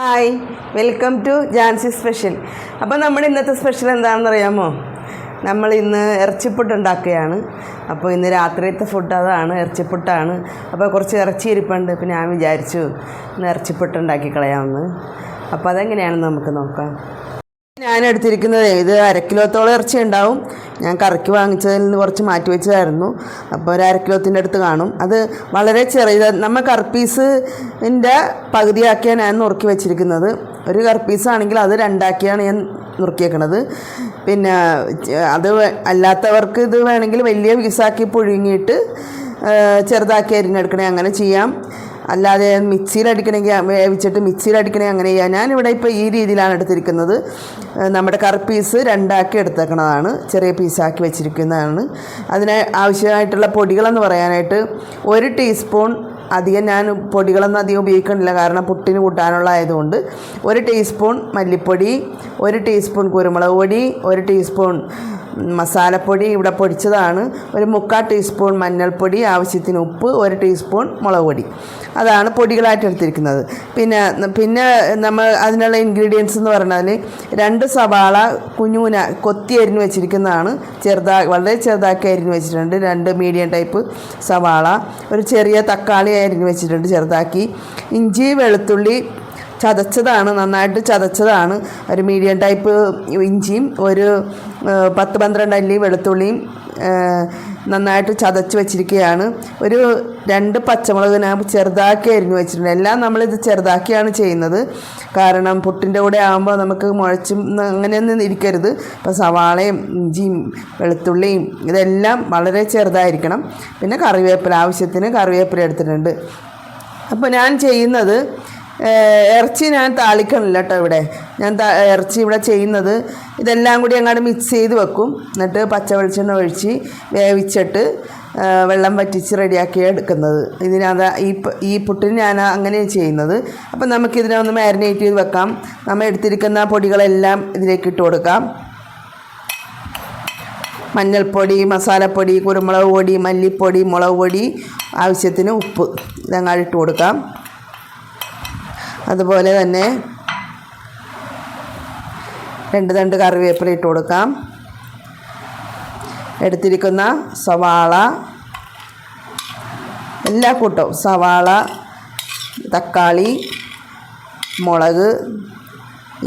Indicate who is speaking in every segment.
Speaker 1: Hi welcome to Jansi special അപ്പോൾ നമ്മുടെ ഇന്നത്തെ സ്പെഷ്യൽ എന്താണെന്ന് അറിയാമോ നമ്മൾ ഇന്ന് ഇറച്ചിപ്പുട്ട് ഉണ്ടാക്കുകയാണ്. അപ്പോൾ ഇന്ന് രാത്രിയത്തെ ഫുഡ് അതാണ് ഇറച്ചിപ്പുട്ടാണ്. അപ്പോൾ കുറച്ച് ഇറച്ചി ഇരിപ്പുണ്ട് അപ്പോൾ ഞാൻ വിചാരിച്ചു ഇന്ന് ഇറച്ചിപ്പുട്ട് ഉണ്ടാക്കി കളയാമെന്ന്. അപ്പോൾ അതെങ്ങനെയാണെന്ന് നമുക്ക് നോക്കാം. ഞാൻ എടുത്തിരിക്കുന്നത് ഇത് അര കിലോത്തോളം ഇറച്ചി ഉണ്ടാവും ഞാൻ കറക്കി വാങ്ങിച്ചതിൽ നിന്ന് കുറച്ച് മാറ്റി വെച്ചതായിരുന്നു. അപ്പോൾ ഒരു അരക്കിലോത്തിന്റെ അടുത്ത് കാണും. അത് വളരെ ചെറിയ നമ്മൾ കർപ്പീസിന്റെ പകുതിയാക്കിയാണ് ഞാൻ നുറുക്കി വെച്ചിരിക്കുന്നത്. ഒരു കർപ്പീസാണെങ്കിൽ അത് രണ്ടാക്കിയാണ് ഞാൻ നുറുക്കിയേക്കണത്. പിന്നെ അത് അല്ലാത്തവർക്ക് ഇത് വേണമെങ്കിൽ വലിയ പീസാക്കി പുഴുങ്ങിയിട്ട് ചെറുതാക്കി അരിഞ്ഞെടുക്കണേ. അങ്ങനെ ചെയ്യാം. അല്ലാതെ മിക്സിയിൽ അടിക്കണമെങ്കിൽ വേവിച്ചിട്ട് മിക്സിയിൽ അടിക്കണമെങ്കിൽ അങ്ങനെ ചെയ്യാം. ഞാനിവിടെ ഇപ്പോൾ ഈ രീതിയിലാണ് എടുത്തിരിക്കുന്നത്. നമ്മുടെ കറി പീസ് രണ്ടാക്കി എടുത്തേക്കണതാണ്. ചെറിയ പീസാക്കി വെച്ചിരിക്കുന്നതാണ്. അതിന് ആവശ്യമായിട്ടുള്ള പൊടികളെന്ന് പറയാനായിട്ട് ഒരു ടീസ്പൂൺ അധികം ഞാൻ പൊടികളൊന്നും അധികം ഉപയോഗിക്കണില്ല. കാരണം പുട്ടിന് കൂട്ടാനുള്ള ആയതുകൊണ്ട് ഒരു ടീസ്പൂൺ മല്ലിപ്പൊടി ഒരു ടീസ്പൂൺ കുരുമുളക് പൊടി ഒരു ടീസ്പൂൺ മസാലപ്പൊടി ഇവിടെ പൊടിച്ചതാണ്. ഒരു മുക്കാൽ ടീസ്പൂൺ മഞ്ഞൾപ്പൊടി ആവശ്യത്തിന് ഉപ്പ് ഒരു ടീസ്പൂൺ മുളക് പൊടി. അതാണ് പൊടികളായിട്ട് എടുത്തിരിക്കുന്നത്. പിന്നെ പിന്നെ നമ്മൾ അതിനുള്ള ഇൻഗ്രീഡിയൻസ് എന്ന് പറഞ്ഞാൽ രണ്ട് സവാള കുഞ്ഞുന കൊത്തി അരിഞ്ഞ് വെച്ചിരിക്കുന്നതാണ്. ചെറുതാ വളരെ ചെറുതാക്കി അരിഞ്ഞ് വെച്ചിട്ടുണ്ട്. രണ്ട് മീഡിയം ടൈപ്പ് സവാള ഒരു ചെറിയ തക്കാളി അരിഞ്ഞ് വെച്ചിട്ടുണ്ട് ചെറുതാക്കി. ഇഞ്ചി വെളുത്തുള്ളി ചതച്ചതാണ് നന്നായിട്ട് ചതച്ചതാണ്. ഒരു മീഡിയം ടൈപ്പ് ഇഞ്ചിയും ഒരു പത്ത് പന്ത്രണ്ട് അല്ലി വെളുത്തുള്ളിയും നന്നായിട്ട് ചതച്ച് വെച്ചിരിക്കുകയാണ്. ഒരു രണ്ട് പച്ചമുളക് ഞാൻ ചെറുതാക്കി അരിഞ്ഞു വെച്ചിട്ടുണ്ട്. എല്ലാം നമ്മളിത് ചെറുതാക്കിയാണ് ചെയ്യുന്നത്. കാരണം പുട്ടിന്റെ കൂടെ ആകുമ്പോൾ നമുക്ക് മുഴച്ചും അങ്ങനെയൊന്നും ഇരിക്കരുത്. അപ്പോൾ സവാളയും ഇഞ്ചിയും വെളുത്തുള്ളിയും ഇതെല്ലാം വളരെ ചെറുതായിരിക്കണം. പിന്നെ കറിവേപ്പില ആവശ്യത്തിന് കറിവേപ്പില എടുത്തിട്ടുണ്ട്. അപ്പോൾ ഞാൻ ചെയ്യുന്നത് ഇറച്ചി ഞാൻ താളിക്കണില്ല കേട്ടോ ഇവിടെ. ഞാൻ ഇറച്ചി ഇവിടെ ചെയ്യുന്നത്. ഇതെല്ലാം കൂടി അങ്ങോട്ട് മിക്സ് ചെയ്ത് വെക്കും. എന്നിട്ട് പച്ച വെളിച്ചെണ്ണ ഒഴിച്ച് വേവിച്ചിട്ട് വെള്ളം വറ്റിച്ച് റെഡിയാക്കി എടുക്കുന്നത്. ഇതിനകത്ത് ഈ ഈ പുട്ടിന് ഞാൻ അങ്ങനെ ചെയ്യുന്നത്. അപ്പം നമുക്കിതിനെ ഒന്ന് മാരിനേറ്റ് ചെയ്ത് വെക്കാം. നമ്മൾ എടുത്തിരിക്കുന്ന പൊടികളെല്ലാം ഇതിലേക്ക് ഇട്ട് കൊടുക്കാം. മഞ്ഞൾപ്പൊടി മസാലപ്പൊടി കുരുമുളക് പൊടി മല്ലിപ്പൊടി മുളക് പൊടി ആവശ്യത്തിന് ഉപ്പ്. ഇതങ്ങാട് ഇട്ട് കൊടുക്കാം. അതുപോലെ തന്നെ രണ്ട് തണ്ട് കറിവേപ്പില ഇട്ട് കൊടുക്കാം. എടുത്തിരിക്കുന്ന സവാള എല്ലാ കൂട്ടവും സവാള തക്കാളി മുളക്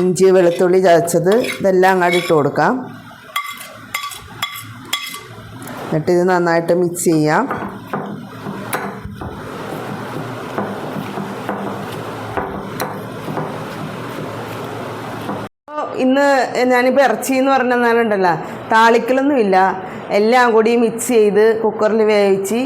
Speaker 1: ഇഞ്ചി വെളുത്തുള്ളി ചതച്ചത് ഇതെല്ലാം അങ്ങോട്ട് ഇട്ട് കൊടുക്കാം. എന്നിട്ട് ഇത് നന്നായിട്ട് മിക്സ് ചെയ്യാം അപ്പോൾ ഇന്ന് ഞാനിപ്പോൾ ഇറച്ചി എന്ന് പറഞ്ഞാലുണ്ടല്ലോ താളിക്കലൊന്നുമില്ല. എല്ലാം കൂടി മിക്സ് ചെയ്ത് കുക്കറിൽ വേവിച്ച്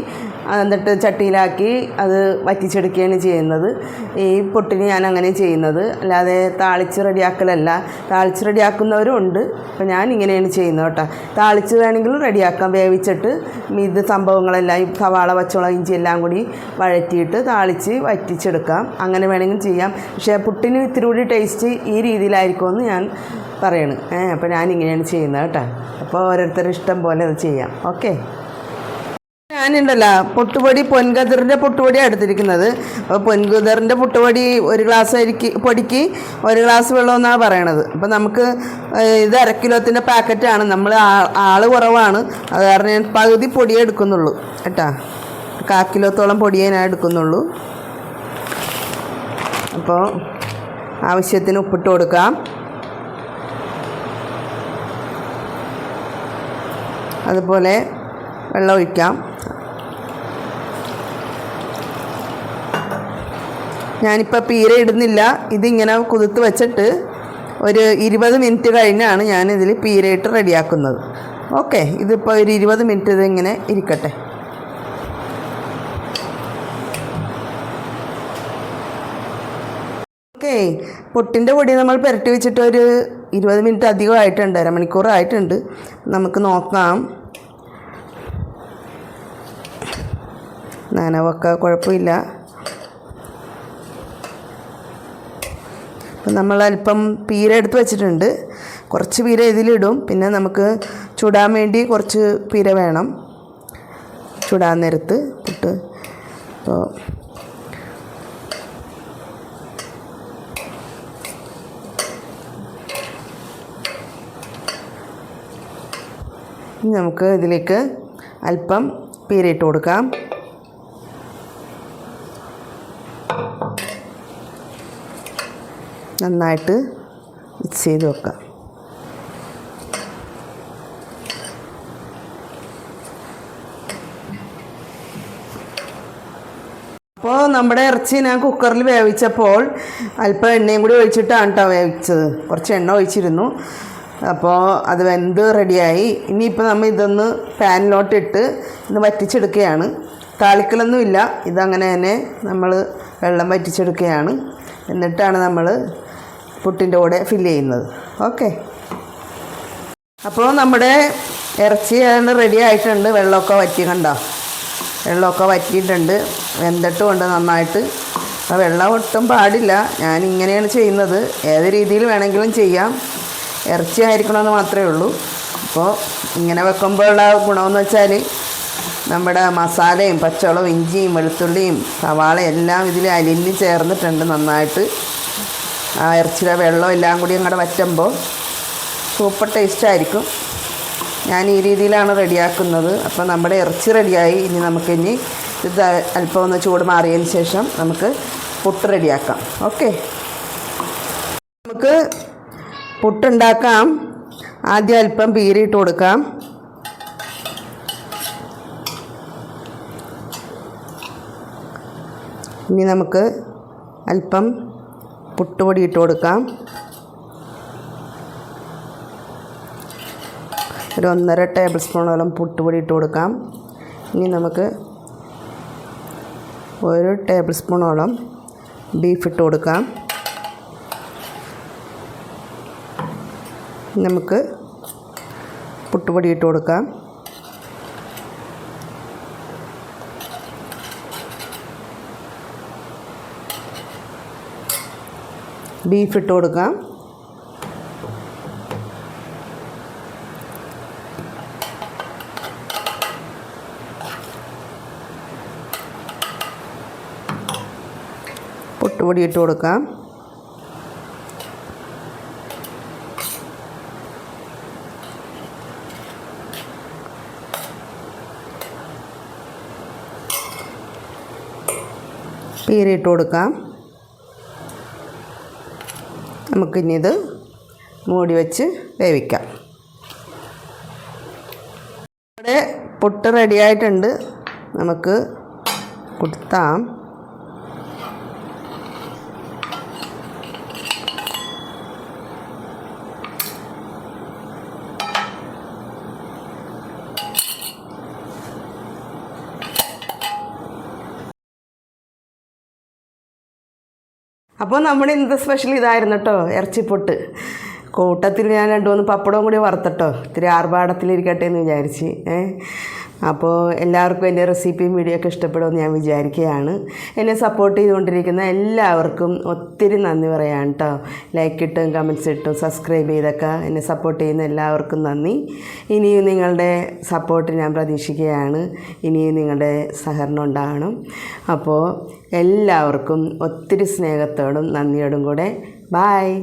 Speaker 1: എന്നിട്ട് ചട്ടിയിലാക്കി അത് വറ്റിച്ചെടുക്കുകയാണ് ചെയ്യുന്നത്. ഈ പൊട്ടിന് ഞാൻ അങ്ങനെ ചെയ്യുന്നത്. അല്ലാതെ താളിച്ച് റെഡിയാക്കലല്ല. താളിച്ച് റെഡിയാക്കുന്നവരും ഉണ്ട് അപ്പോൾ ഞാൻ ഇങ്ങനെയാണ് ചെയ്യുന്നത് കേട്ടോ. താളിച്ച് വേണമെങ്കിലും റെഡിയാക്കാം. വേവിച്ചിട്ട് ഇത് സംഭവങ്ങളെല്ലാം ഈ സവാള പച്ചമുളക് ഇഞ്ചി എല്ലാം കൂടി വഴറ്റിയിട്ട് താളിച്ച് വറ്റിച്ചെടുക്കാം. അങ്ങനെ വേണമെങ്കിലും ചെയ്യാം. പക്ഷേ പുട്ടിന് ഇത്തിരി കൂടി ടേസ്റ്റ് ഈ രീതിയിലായിരിക്കുമെന്ന് ഞാൻ പറയണ്. ഏ അപ്പോൾ ഞാൻ ഇങ്ങനെയാണ് ചെയ്യുന്നത് കേട്ടോ. അപ്പോൾ ഓരോരുത്തരുടെ ഇഷ്ടം പോലെ അത് ചെയ്യാം. ഓക്കെ? ഞാനുണ്ടല്ലോ പൊട്ടുപൊടി പൊൻകതിറിന്റെ പൊട്ടുപൊടിയാണ് എടുത്തിരിക്കുന്നത്. അപ്പോൾ പൊൻകുതിറിന്റെ പൊട്ടുപൊടി ഒരു ഗ്ലാസ് അരിക്ക് പൊടിക്ക് ഒരു ഗ്ലാസ് വെള്ളം എന്നാണ് പറയണത്. അപ്പോൾ നമുക്ക് ഇത് അര കിലോത്തിന്റെ പാക്കറ്റാണ് നമ്മൾ ആ- ആൾ കുറവാണ്. അത് കാരണം ഞാൻ പകുതി പൊടിയേ എടുക്കുന്നുള്ളൂ. കേട്ടാ? കാ കിലോത്തോളം പൊടിയേ ഞാൻ എടുക്കുന്നുള്ളൂ. അപ്പോൾ ആവശ്യത്തിന് ഉപ്പിട്ട് കൊടുക്കാം. അതുപോലെ വെള്ളം ഒഴിക്കാം. ഞാനിപ്പോൾ പീര ഇടുന്നില്ല. ഇതിങ്ങനെ കുതിർത്ത് വെച്ചിട്ട് ഒരു ഇരുപത് മിനിറ്റ് കഴിഞ്ഞാണ് ഞാനിതിൽ പീരയിട്ട് റെഡിയാക്കുന്നത്. ഓക്കെ ഇതിപ്പോൾ ഒരു ഇരുപത് മിനിറ്റ് ഇതിങ്ങനെ ഇരിക്കട്ടെ. ഓക്കെ പൊട്ടിന്റെ പൊടി നമ്മൾ പുരട്ടി വെച്ചിട്ട് ഒരു ഇരുപത് മിനിറ്റ് അധികമായിട്ടുണ്ട് അരമണിക്കൂർ ആയിട്ടുണ്ട്. നമുക്ക് നോക്കാം. നനവൊക്കെ കുഴപ്പമില്ല. അപ്പം നമ്മൾ അല്പം പീര എടുത്ത് വെച്ചിട്ടുണ്ട്. കുറച്ച് പീര ഇതിലിടും. പിന്നെ നമുക്ക് ചുടാൻ വേണ്ടി കുറച്ച് പീര വേണം. ചുടാൻ നേരത്ത് പുട്ട് അപ്പോൾ നമുക്ക് ഇതിലേക്ക് അല്പം പീരയിട്ട് കൊടുക്കാം. നന്നായിട്ട് മിക്സ് ചെയ്ത് വെക്കുക. അപ്പോൾ നമ്മുടെ ഇറച്ചി ഞാൻ കുക്കറിൽ വേവിച്ചപ്പോൾ അല്പം എണ്ണയും കൂടി ഒഴിച്ചിട്ടാണ് കേട്ടോ വേവിച്ചത്. കുറച്ച് എണ്ണ ഒഴിച്ചിരുന്നു. അപ്പോൾ അത് വെന്ത് റെഡിയായി ഇനിയിപ്പോൾ നമ്മൾ ഇതൊന്ന് പാനിലോട്ടിട്ട് ഒന്ന് വറ്റിച്ചെടുക്കുകയാണ്. താളിക്കലൊന്നുമില്ല. ഇതങ്ങനെ തന്നെ നമ്മൾ വെള്ളം വറ്റിച്ചെടുക്കുകയാണ്. എന്നിട്ടാണ് നമ്മൾ പുട്ടിന്റെ കൂടെ ഫില്ല് ചെയ്യുന്നത്. ഓക്കെ അപ്പോൾ നമ്മുടെ ഇറച്ചി ഏതാണ്ട് റെഡി ആയിട്ടുണ്ട്. വെള്ളമൊക്കെ വറ്റി കണ്ടോ? വെള്ളമൊക്കെ വറ്റിയിട്ടുണ്ട്. വെന്തിട്ടുമുണ്ട് നന്നായിട്ട് അപ്പോൾ വെള്ളം ഒട്ടും പാടില്ല. ഞാൻ ഇങ്ങനെയാണ് ചെയ്യുന്നത്. ഏത് രീതിയിൽ വേണമെങ്കിലും ചെയ്യാം. ഇറച്ചി ആയിരിക്കണമെന്ന് മാത്രമേ ഉള്ളൂ. അപ്പോൾ ഇങ്ങനെ വെക്കുമ്പോഴുള്ള ഗുണമെന്ന് വെച്ചാൽ നമ്മുടെ മസാലയും പച്ചവളവും ഇഞ്ചിയും വെളുത്തുള്ളിയും സവാള എല്ലാം ഇതിൽ അലിഞ്ഞ് ചേർന്നിട്ടുണ്ട് നന്നായിട്ട്. ആ ഇറച്ചിയുടെ വെള്ളം എല്ലാം കൂടി അങ്ങോട്ട് വറ്റുമ്പോൾ സൂപ്പർ ടേസ്റ്റ് ആയിരിക്കും ഞാൻ ഈ രീതിയിലാണ് റെഡിയാക്കുന്നത്. അപ്പോൾ നമ്മുടെ ഇറച്ചി റെഡിയായി. ഇനി നമുക്കിനി ഇത് അല്പം ഒന്ന് ചൂട് മാറിയതിന് ശേഷം നമുക്ക് പുട്ട് റെഡിയാക്കാം. ഓക്കെ. നമുക്ക് പുട്ടുണ്ടാക്കാം. ആദ്യം അല്പം പീരിയിട്ട് കൊടുക്കാം. ഇനി നമുക്ക് അല്പം പുട്ടുപൊടി ഇട്ട് കൊടുക്കാം. ഒരു ഒന്നര ടേബിൾ സ്പൂണോളം പുട്ടുപൊടി ഇട്ട് കൊടുക്കാം. ഇനി നമുക്ക് ഒരു ടേബിൾ സ്പൂണോളം ബീഫ് ഇട്ട് കൊടുക്കാം. നമുക്ക് പുട്ടുപൊടി ഇട്ട് കൊടുക്കാം. ബീഫ് ഇട്ട് കൊടുക്കാം. പൊട്ടുപൊടി ഇട്ട് കൊടുക്കാം. പീരിട്ട് കൊടുക്കാം. നമുക്കിനി ഇത് മൂടി വെച്ച് വേവിക്കാം. ഇവിടെ പുട്ട് റെഡിയായിട്ടുണ്ട് നമുക്ക് കുത്താം അപ്പോൾ നമ്മുടെ ഇന്നത്തെ സ്പെഷ്യൽ ഇതായിരുന്നു കേട്ടോ ഇറച്ചിപ്പൊട്ട്. കൂട്ടത്തിൽ ഞാൻ രണ്ടു മൂന്ന് പപ്പടവും കൂടി വറുത്തട്ടോ ഇത്തിരി ആർഭാടത്തിലിരിക്കട്ടെ എന്ന് വിചാരിച്ച് അപ്പോൾ എല്ലാവർക്കും എന്റെ റെസിപ്പിയും വീഡിയോ ഒക്കെ ഇഷ്ടപ്പെടുമെന്ന് ഞാൻ വിചാരിക്കുകയാണ്. എന്നെ സപ്പോർട്ട് ചെയ്തുകൊണ്ടിരിക്കുന്ന എല്ലാവർക്കും ഒത്തിരി നന്ദി പറയാം കേട്ടോ ലൈക്ക് ഇട്ടും കമൻസ് ഇട്ടും സബ്സ്ക്രൈബ് ചെയ്തൊക്കെ എന്നെ സപ്പോർട്ട് ചെയ്യുന്ന എല്ലാവർക്കും നന്ദി. ഇനിയും നിങ്ങളുടെ സപ്പോർട്ട് ഞാൻ പ്രതീക്ഷിക്കുകയാണ്. ഇനിയും നിങ്ങളുടെ സഹകരണം ഉണ്ടാകണം. അപ്പോൾ എല്ലാവർക്കും ഒത്തിരി സ്നേഹത്തോടും നന്ദിയോടും കൂടെ. ബായ്